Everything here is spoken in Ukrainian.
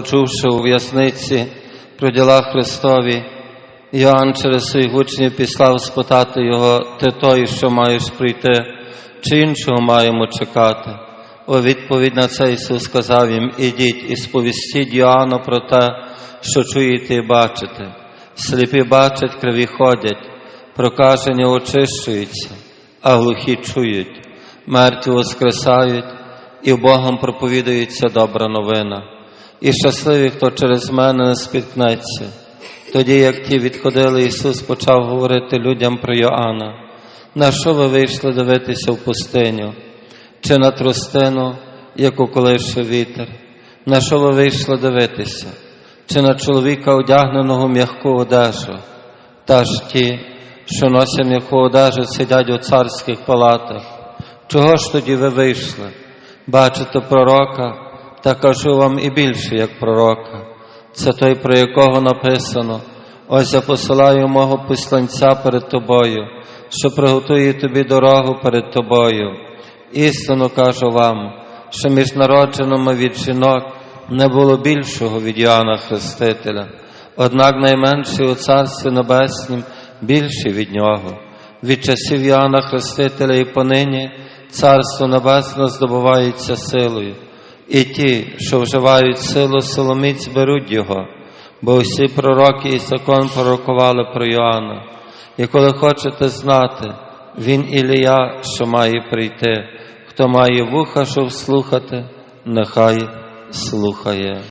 Почувши у в'язниці про діла Христові, Іоанн через своїх учнів післав спитати його, ти той, що маєш прийти, чи іншого маємо чекати. У відповідь на це Ісус сказав їм, ідіть і сповістіть Іоанну про те, що чуєте і бачите. Сліпі бачать, криві ходять, прокажені очищуються, а глухі чують, мертві воскресають, і Богом проповідується добра новина. І щасливі, хто через мене не спіткнеться. Тоді, як ті відходили, Ісус почав говорити людям про Йоанна. На що ви вийшли дивитися в пустиню? Чи на тростину, яку колише вітер? На що ви вийшли дивитися? Чи на чоловіка, одягненого м'яку одежу? Та ж ті, що носять м'яку одежу, сидять у царських палатах. Чого ж тоді ви вийшли? Бачите пророка, та кажу вам і більше, як пророка. Це той, про якого написано: ось я посилаю мого посланця перед тобою, що приготує тобі дорогу перед тобою. Істину кажу вам, що між народженими від жінок не було більшого від Іоанна Хрестителя, однак найменший у Царстві Небеснім більший від нього. Від часів Іоанна Хрестителя і понині Царство Небесне здобувається силою, і ті, що вживають силу силоміць, беруть його, бо усі пророки і закон пророкували про Йоанна. І коли хочете знати, він Ілія, що має прийти, хто має вуха, щоб слухати, нехай слухає.